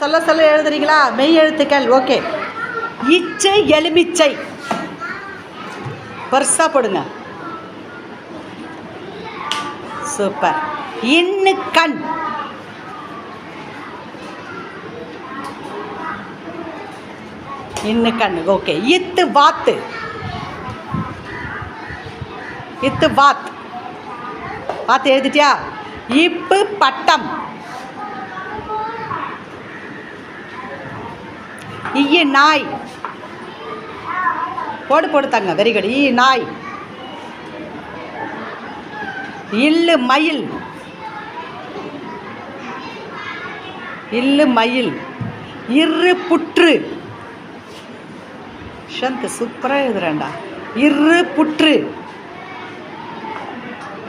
சொல்ல சொல்ல எழுதுறீங்களா? மெய் எழுத்துக்கள். ஓகே. இச்சை எலுமிச்சை. பெருசா போடுங்க. சூப்பர். இன்னு கண். இன்னு கண். ஓகே. இத்து வாத்து. இத்து வாத். வாத்து எழுதிட்டியா? இப்பு பட்டம். ஈய நாய். போடு போடு தங்க வெரி குட் ஈ நாய். இல்லு மயில். இல்லு மயில். இரு புற்று. ஷந்த் சூப்பராக எழுதுறேன்டா. இரு புற்று.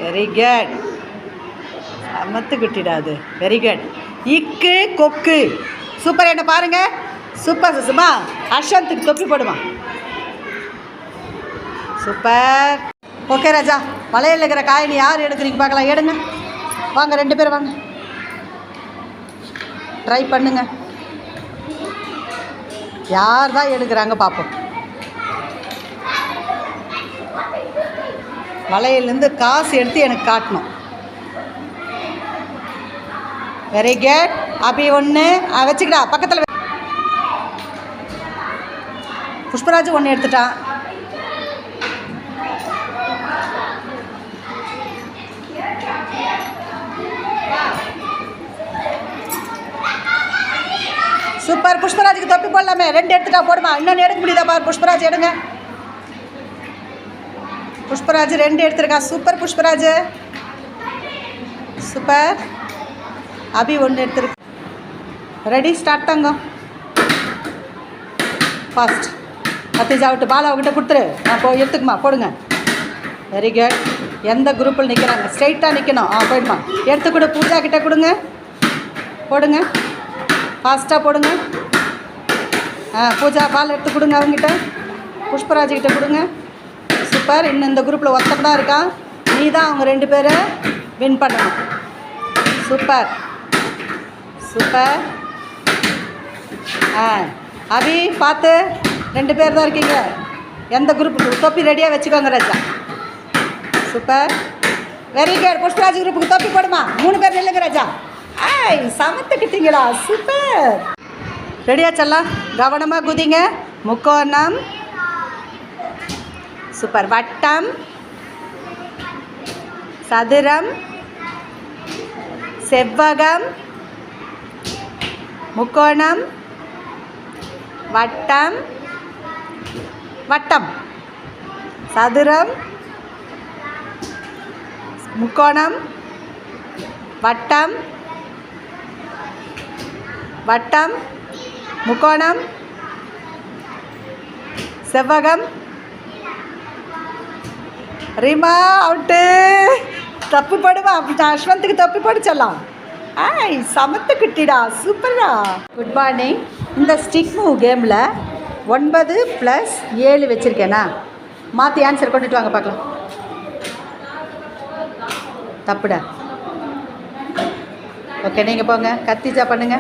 வெரி குட் சமத்து குட்டிடாது வெரி குட் இக்கு கொக்கு. சூப்பர் என்ன பாருங்கள் சூப்பர் சுசுமா அஷாந்துக்கு தொப்பி போடுமா. சூப்பர். ஓகே ராஜா வளையல் இருக்கிற காயினி யார் எடுக்கிறீங்க பார்க்கலாம். எடுங்க. வாங்க ரெண்டு பேரும் வாங்க. ட்ரை பண்ணுங்க. யார் தான் எடுக்கிறாங்க பார்ப்போம். வளையலேருந்து காசு எடுத்து எனக்கு காட்டணும். வெரி குட் அப்படி ஒன்று வச்சுக்கிடா பக்கத்தில் புஷ்பராஜ் ஒன்று எடுத்துட்டான் சூப்பர் புஷ்பராஜுக்கு தொப்பி போடலாமே. ரெண்டு எடுத்துட்டா போடுமா? இன்னொன்று எடுக்க முடியுதா பார்? புஷ்பராஜ் எடுங்க. புஷ்பராஜ் ரெண்டு எடுத்துருக்கான் சூப்பர் புஷ்பராஜ். சூப்பர். அபி ஒன்று எடுத்துருக்கு. ரெடி ஸ்டார்ட் தங்கம். ஃபாஸ்ட் கத்திஜா விட்டு பாலா கொடுத்துரு. நான் போ எடுத்துக்குமா போடுங்க. வெரி குட் எந்த குரூப்பில் நிற்கிறாங்க ஸ்ட்ரைட்டாக நிற்கணும் ஆ போயிடுமா எடுத்து கொடு பூஜா கிட்டே கொடுங்க. போடுங்க. ஃபாஸ்ட்டாக போடுங்க. ஆ பூஜா பால் எடுத்து கொடுங்க அவங்ககிட்ட புஷ்பராஜ் கிட்ட கொடுங்க. சூப்பர் இன்னும் இந்த குரூப்பில் ஒருத்தன் தான் இருக்கான் நீ தான் அவங்க ரெண்டு பேரை வின் பண்ணணும். சூப்பர் சூப்பர் ஆ அபி பார்த்து. ரெண்டு பேர் தான் இருக்கீங்க. எந்த குரூப்புக்கு தொப்பி ரெடியாக வச்சுக்கோங்க ராஜா. சூப்பர். வெரி குட் புஷ்பராஜ் குரூப்புக்கு தொப்பி போடுமா? மூணு பேர் நில்லுங்க ராஜா. ஆய் சமத்துக்கிட்டீங்களா? சூப்பர். ரெடியா செல்லாம் கவனமாக குதிங்க. முக்கோணம். சூப்பர். வட்டம். சதுரம். செவ்வகம். முக்கோணம். வட்டம். வட்டம். சதுரம். முக்கோணம். வட்டம். வட்டம். முக்கோணம். செவ்வகம். ரிமா அவுட்டு. தப்பு படுவா. அஸ்வந்துக்கு தப்பு போடுச்சலாம். ஆய் சமத்து குட்டிடா சூப்பரா குட் மார்னிங் இந்த ஸ்டிக் மூவ் கேமில் ஒன்பது ப்ளஸ் ஏழு வச்சுருக்கேனா? மாற்றி ஆன்சர் கொண்டுட்டு வாங்க பார்க்கலாம். தப்புடா. ஓகே நீங்கள் போங்க. கத்திஜா பண்ணுங்க.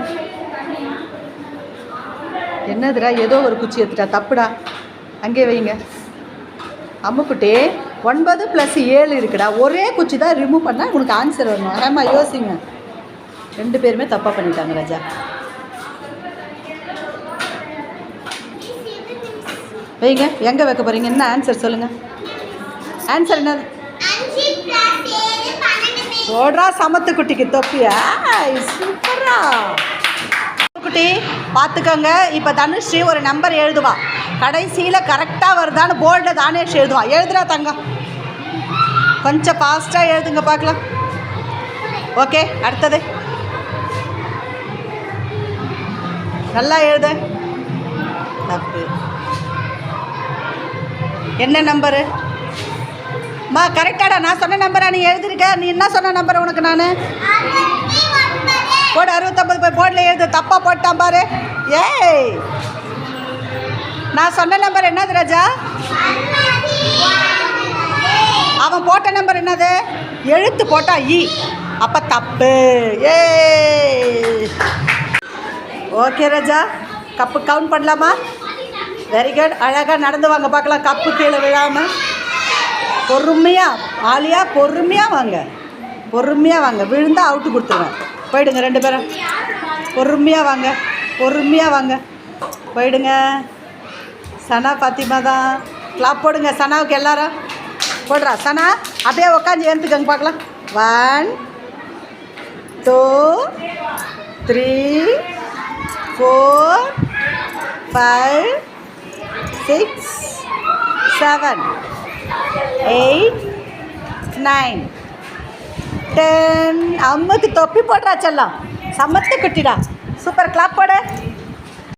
என்னதுடா ஏதோ ஒரு குச்சி எடுத்துட்டா. தப்புடா. அங்கே வைங்க. அம்முக்குட்டி ஒன்பது ப்ளஸ் ஏழு இருக்குடா. ஒரே குச்சி தான் ரிமூவ் பண்ணால் உனக்கு ஆன்சர் வரணும். ஆமாம் யோசிங்க. ரெண்டு பேருமே தப்பாக பண்ணிட்டாங்க ராஜா. வைங்க எங்கே வைக்க போகிறீங்க என்ன ஆன்சர் சொல்லுங்கள் ஆன்சர் என்னது ஓடுறா சமத்து குட்டிக்கு தொப்பியா சூப்பரா. குட்டி பார்த்துக்கோங்க இப்போ தனுஸ்ரீ ஒரு நம்பர் எழுதுவா. கடைசியில் கரெக்டாக வருதான்னு போர்டில் தானேஷ் எழுதுவா. எழுதுறா தங்கம். கொஞ்சம் ஃபாஸ்ட்டாக எழுதுங்க பார்க்கலாம். ஓகே அடுத்தது. நல்லா எழுது. தப்பு. என்ன நம்பரு? மா கரெக்டாடா நான் சொன்ன நம்பரா நீ எழுதிருக்க? நீ என்ன சொன்ன நம்பர் உனக்கு நான்? போடு அறுபத்தொம்பது போய் போர்டில் எழுது. தப்பாக போட்டான் பாரு. ஏய்! நான் சொன்ன நம்பர் என்னது ராஜா? அவன் போட்ட நம்பர் என்னது? எழுத்து போட்டா இ. அப்போ தப்பு. ஏய்! ஓகே ராஜா. கப்பு கவுண்ட் பண்ணலாமா? வெரி குட் அழகாக நடந்து வாங்க. பார்க்கலாம். கப்பு கீழே விழாமல் பொறுமையாக ஆலியாக பொறுமையாக வாங்க. பொறுமையாக வாங்க. விழுந்தால் அவுட்டு கொடுத்துருவேன். போயிடுங்க ரெண்டு பேரும். பொறுமையாக வாங்க. பொறுமையாக வாங்க. போயிடுங்க. சனா பாத்திமா தான். கிளாப் போடுங்க. சனாவுக்கு எல்லாரும். போடுறா. சனா அப்படியே உக்காந்து ஏந்துக்கங்க. பார்க்கலாம். One two three four five six seven eight nine ten அம்முக்கு தொப்பி போடுறா செல்லம். சமத்து குட்டிடா. சூப்பர் கிளாப் போட.